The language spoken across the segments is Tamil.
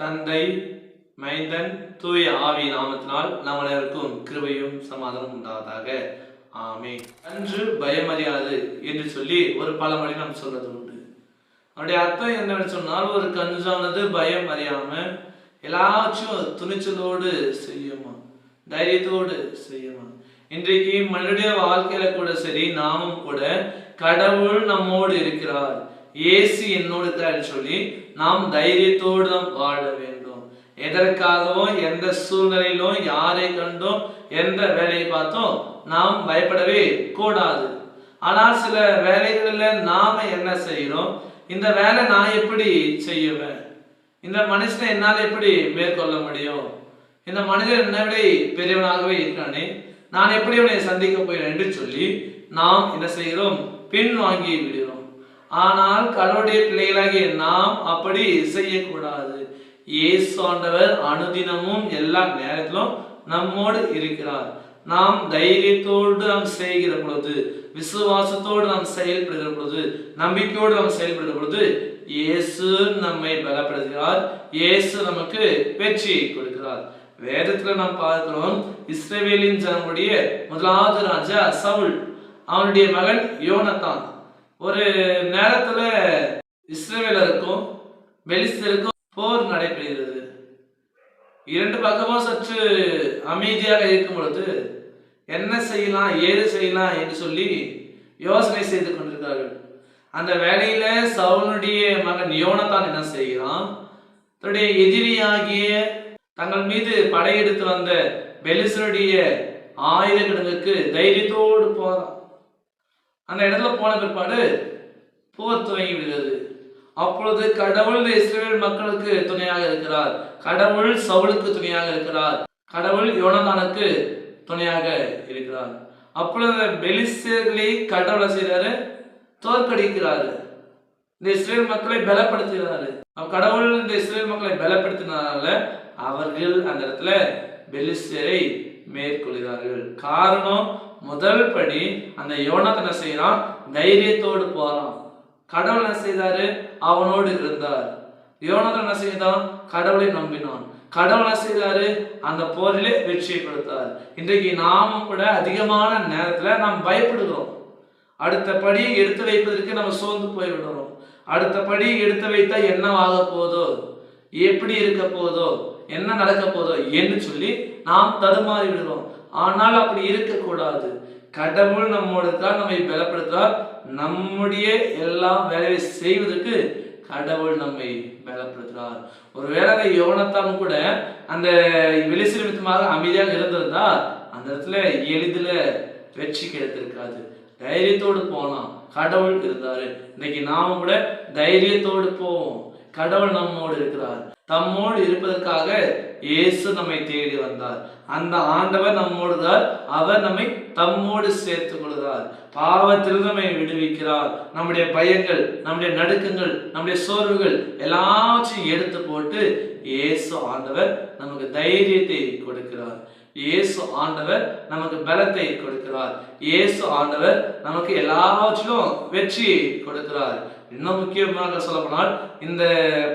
தந்தை மைந்தன் தூய ஆவி நாமத்தினால் நம் அனைவருக்கும் கிருபையும் சமாதானம் உண்டாவதாக. ஆமே அன்று பயமறியாது என்று சொல்லி ஒரு பழமொழி நாம் சொல்றது உண்டு. அவருடைய அர்த்தம் என்னன்னு சொன்னால் ஒரு கஞ்சானது பயம் அறியாம எல்லாச்சும் துணிச்சலோடு செய்யுமா? தைரியத்தோடு செய்யுமா? இன்றைக்கு மனிதனுடைய வாழ்க்கையில கூட சரி நாமும் கூட கடவுள் நம்மோடு இருக்கிறார். இயேசு என்னோடு இருக்கிறார் சொல்லி நாம் தைரியத்தோடு நாம் வாழ வேண்டும். எதற்காகவும் எந்த சூழ்நிலையிலும் யாரை கண்டும் எந்த வேலையை பார்த்தோம் நாம் பயப்படவே கூடாது. ஆனால் சில வேலைகளில் நாம என்ன செய்கிறோம்? இந்த வேலை நான் எப்படி செய்யுவேன் இந்த மனுஷனை என்னால் எப்படி மேற்கொள்ள முடியும்? இந்த மனிதன் என்னை விட பெரியவனாகவே இருக்கிறானே நான் எப்படி அவனை சந்திக்க போகிறேன் என்று சொல்லி நாம் என்ன செய்கிறோம்? பின் வாங்கி விடுகிறோம். ஆனால் கடவுளுடைய பிள்ளைகளாகிய நாம் அப்படி செய்யக்கூடாது. இயேசு ஆண்டவர் அனுதினமும் எல்லா நேரத்திலும் நம்மோடு இருக்கிறார். நாம் தைரியத்தோடு நாம் செய்கிற பொழுது விசுவாசத்தோடு நாம் செயல்படுகிற பொழுது நம்பிக்கையோடு நாம் செயல்படுகிற பொழுது இயேசு நம்மை பலப்படுத்துகிறார். இயேசு நமக்கு வெற்றியை கொடுக்கிறார். வேதத்துல நாம் பார்க்கிறோம் இஸ்ரவேலின் ஜனமுடைய முதலாவது ராஜா சவுல். அவனுடைய மகன் யோனத்தான். ஒரு நேரத்துல இஸ்ரேலருக்கும் பெலிஸ்தருக்கும் போர் நடைபெறுகிறது. இரண்டு பக்கமும் சற்று அமைதியாக இருக்கும் பொழுது என்ன செய்யலாம் ஏது செய்யலாம் என்று சொல்லி யோசனை செய்து கொண்டிருக்கிறார்கள். அந்த வேலையில சவுனுடைய மகன் யோனத்தான் என்ன செய்கிறான்? தன்னுடைய எதிரியாகிய தங்கள் மீது படையெடுத்து வந்த பெலிசனுடைய ஆயுதக்கிடங்குக்கு தைரியத்தோடு போறான். அந்த இடத்துல போன பிற்பாடு போர் துவங்கி விடுகிறது. அப்பொழுது கடவுள் இந்த இஸ்ரேல் மக்களுக்கு துணையாக இருக்கிறார். கடவுள் சவுலுக்கு துணையாக இருக்கிறார். கடவுள் யோனதானுக்கு துணையாக இருக்கிறார். அப்பொழுது அந்த பெலிஸ்தர்களை கடவுளை செய்கிறாரு? தோற்கடிக்கிறாரு. இந்த இஸ்ரேல் மக்களை பலப்படுத்துகிறாரு. கடவுள் இந்த இஸ்ரேல் மக்களை பலப்படுத்தினால அவர்கள் அந்த இடத்துல பெலிஸ்தரை மேற்கொள்கிறார்கள். காரணம் முதல் படி அந்த யோனாத் என்ன செய்யறான் தைரியத்தோடு போறான். கடவுள் என்ன செய்தாரு? அவனோடு இருந்தார். யோனாத் என்ன செய்தான்? கடவுளை நம்பினான். கடவுள் என்ன செய்தாரு அந்த போரிலே வெற்றியை கொடுத்தார். இன்றைக்கு நாமும் கூட அதிகமான நேரத்துல நாம் பயப்படுகிறோம். அடுத்த படி எடுத்து வைப்பதற்கு நம்ம சோர்ந்து போய்விடுறோம் அடுத்த படி எடுத்து வைத்தா என்ன ஆக போதோ? எப்படி இருக்க போதோ? என்ன நடக்க போதோ? என்று சொல்லி நாம் தடுமாறி விடுறோம் ஆனால் அப்படி இருக்கக்கூடாது. கடவுள் நம்மோடு தான் நம்மை பலப்படுத்துவார். நம்முடைய எல்லா வேலையை செய்வதற்கு கடவுள் நம்மை பலப்படுத்துறார் ஒருவேளை அந்த யோனத்தான் கூட அந்த வெளிசி நிமித்தமாக அமைதியாக இருந்திருந்தா அந்த இடத்துல எளிதில் வெற்றி கிடைத்திருக்காது. தைரியத்தோடு போகலாம். கடவுள் இருந்தாரு. இன்னைக்கு நாம கூட தைரியத்தோடு போவோம். கடவுள் நம்மோடு இருக்கிறார். தம்மோடு இருப்பதற்காக இயேசு நம்மை தேடி வந்தார். அந்த ஆண்டவர் நம்மோடு தான் அவர் நம்மை தம்மோடு சேர்த்துக் கொள்கிறார். பாவத்தில் நம்மை விடுவிக்கிறார். நம்முடைய பயங்கள் நம்முடைய நடுக்கங்கள் நம்முடைய சோர்வுகள் எல்லாவற்றையும் எடுத்து போட்டு இயேசு ஆண்டவர் நமக்கு தைரியத்தை கொடுக்கிறார். இயேசு ஆண்டவர் நமக்கு பலத்தை கொடுக்கிறார். இயேசு ஆண்டவர் நமக்கு எல்லாவற்றிலும் வெற்றியை கொடுக்கிறார். இன்னும் முக்கியமாக சொல்லப்போனால் இந்த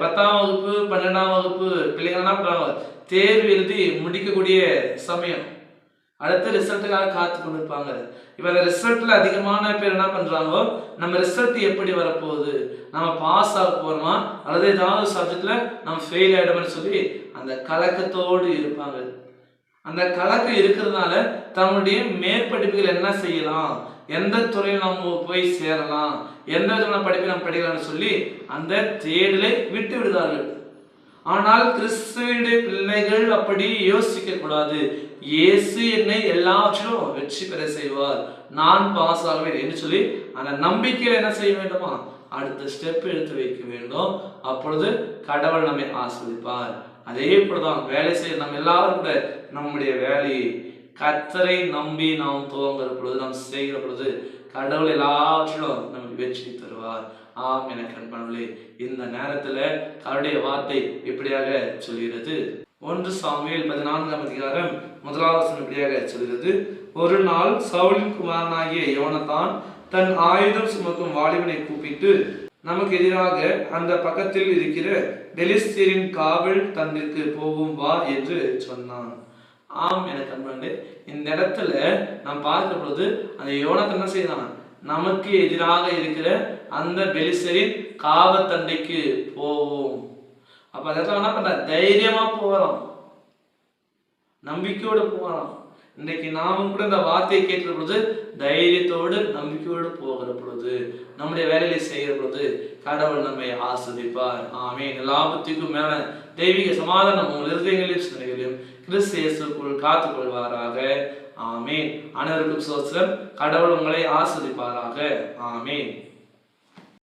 பத்தாம் வகுப்பு பன்னெண்டாம் வகுப்பு பிள்ளைங்க என்ன தேர்வு எழுதி முடிக்கக்கூடிய சமயம். அடுத்த ரிசல்ட்டுக்காக காத்து கொண்டிருப்பாங்க. இப்போ அந்த ரிசல்ட்டில் அதிகமான பேர் என்ன பண்ணுறாங்களோ நம்ம ரிசல்ட் எப்படி வரப்போகுது? நம்ம பாஸ் ஆக போகிறோமா அல்லது ஏதாவது சப்ஜெக்டில் நம்ம ஃபெயில் ஆயிடும்னு சொல்லி அந்த கலக்கத்தோடு இருப்பாங்க. அந்த கலக்கம் இருக்கிறதுனால தன்னுடைய மேற்படிப்புகள் என்ன செய்யலாம்? எந்த துறையில் நம்ம போய் சேரலாம்? எந்த விதமான படிப்பை நம்ம படிக்கலாம்னு சொல்லி அந்த தேடலை விட்டு விடுதார்கள் ஆனால் கிறிஸ்துவனுடைய பிள்ளைகள் அப்படி யோசிக்க கூடாது. இயேசு என்னை எல்லாவற்றிலும் வெற்றி பெற செய்வார். நான் பாஸ் ஆகுவேன் என்று சொல்லி அந்த நம்பிக்கையில என்ன செய்ய வேண்டுமா? அடுத்த ஸ்டெப் எடுத்து வைக்க வேண்டும். அப்பொழுது கடவுள் நம்மை ஆஸ்வதிப்பார் அதே போலதான் வேலை செய்ய நம்ம எல்லாரும் கூட நம்முடைய வேலையை கத்தரை நம்பி நாம் துவங்குற பொழுது நாம் செய்கிற பொழுது கடவுள் எல்லாவற்றிலும் நமக்கு வெற்றி தருவார். ஆம் என கண்பனே இந்த நேரத்துல அவருடைய வார்த்தை இப்படியாக சொல்கிறது? ஒன்று சாமியில் பதினான்காம் அதிகாரம் முதலாவது இப்படியாக சொல்கிறது? ஒரு நாள் சவுலின் குமாரனாகிய யோனத்தான் தன் ஆயுதம் சுமக்கும் வாலிபனை கூப்பிட்டு நமக்கு எதிராக அந்த பக்கத்தில் இருக்கிற பெலிஸ்தீரின் காவல் தண்டிற்கு போகும் வா என்று சொன்னான். ஆம் எனக்கு கண்பண்டு இந்த இடத்துல நாம் பார்க்கிற பொழுது அந்த யோனத்தை என்ன செய்தான்? நமக்கு எதிராக இருக்கிற அந்த பெலிஸ்தரின் காவத்தண்டைக்கு போவோம். அப்ப அந்த இடத்துல என்ன பண்ற தைரியமா போறோம் நம்பிக்கையோடு போறோம் இன்றைக்கு நாமும் கூட இந்த வார்த்தையை கேட்கிற பொழுது தைரியத்தோடு நம்பிக்கையோடு போகிற பொழுது நம்முடைய வேலையை செய்கிற பொழுது கடவுள் நம்மை ஆஸ்வதிப்பார். ஆமே எல்லாபத்துக்கும் மேல தெய்வீக சமாதானம் உங்கள் இருதயங்களையும் சிந்தனைகளையும் கிறிஸ்து இயேசுக்குள் காத்துக்கொள்வாராக. ஆமீன். அனைவருக்கும் சோசம் கடவுள் உங்களை ஆஸ்வதிப்பாராக. ஆமீன்.